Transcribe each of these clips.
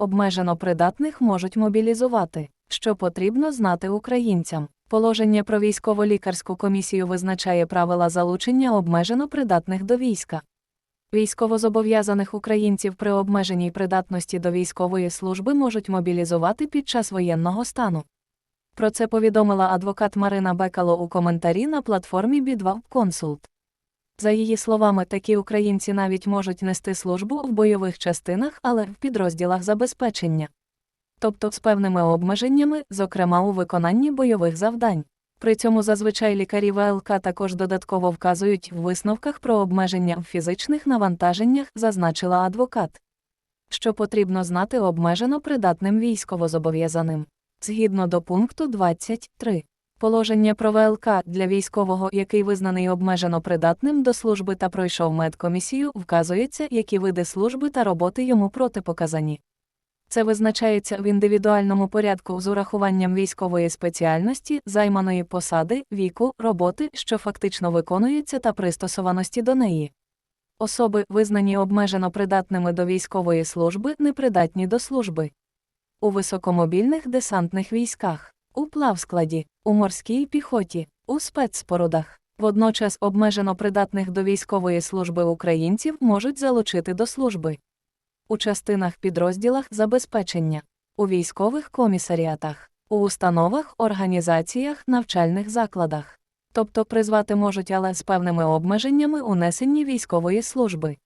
Обмежено придатних можуть мобілізувати, що потрібно знати українцям. Положення про військово-лікарську комісію визначає правила залучення обмежено придатних до війська. Військовозобов'язаних українців при обмеженій придатності до військової служби можуть мобілізувати під час воєнного стану. Про це повідомила адвокат Марина Бекало у коментарі на платформі Бідва Консулт. За її словами, такі українці навіть можуть нести службу в бойових частинах, але в підрозділах забезпечення. Тобто з певними обмеженнями, зокрема у виконанні бойових завдань. При цьому зазвичай лікарі ВЛК також додатково вказують в висновках про обмеження в фізичних навантаженнях, зазначила адвокат. Що потрібно знати обмежено придатним військовозобов'язаним. Згідно до пункту 23. Положення про ВЛК для військового, який визнаний обмежено придатним до служби та пройшов медкомісію, вказується, які види служби та роботи йому протипоказані. Це визначається в індивідуальному порядку з урахуванням військової спеціальності, займаної посади, віку, роботи, що фактично виконується та пристосованості до неї. Особи, визнані обмежено придатними до військової служби, непридатні до служби. У високомобільних десантних військах, у плавскладі, у морській піхоті, у спецспорудах. Водночас обмежено придатних до військової служби українців можуть залучити до служби у частинах підрозділах забезпечення, у військових комісаріатах, у установах, організаціях, навчальних закладах. Тобто призвати можуть, але з певними обмеженнями у несенні військової служби.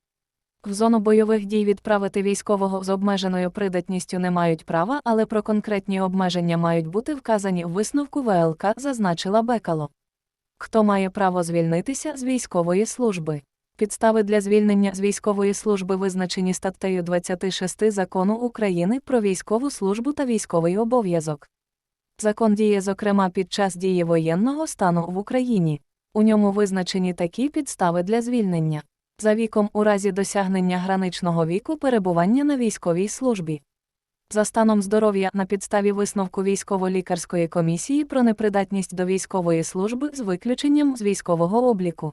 В зону бойових дій відправити військового з обмеженою придатністю не мають права, але про конкретні обмеження мають бути вказані в висновку ВЛК, зазначила Бекало. Хто має право звільнитися з військової служби? Підстави для звільнення з військової служби визначені статтею 26 Закону України про військову службу та військовий обов'язок. Закон діє, зокрема, під час дії воєнного стану в Україні. У ньому визначені такі підстави для звільнення. За віком у разі досягнення граничного віку перебування на військовій службі. За станом здоров'я на підставі висновку військово-лікарської комісії про непридатність до військової служби з виключенням з військового обліку.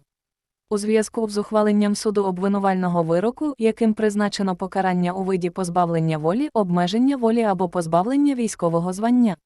У зв'язку з ухваленням суду обвинувального вироку, яким призначено покарання у виді позбавлення волі, обмеження волі або позбавлення військового звання.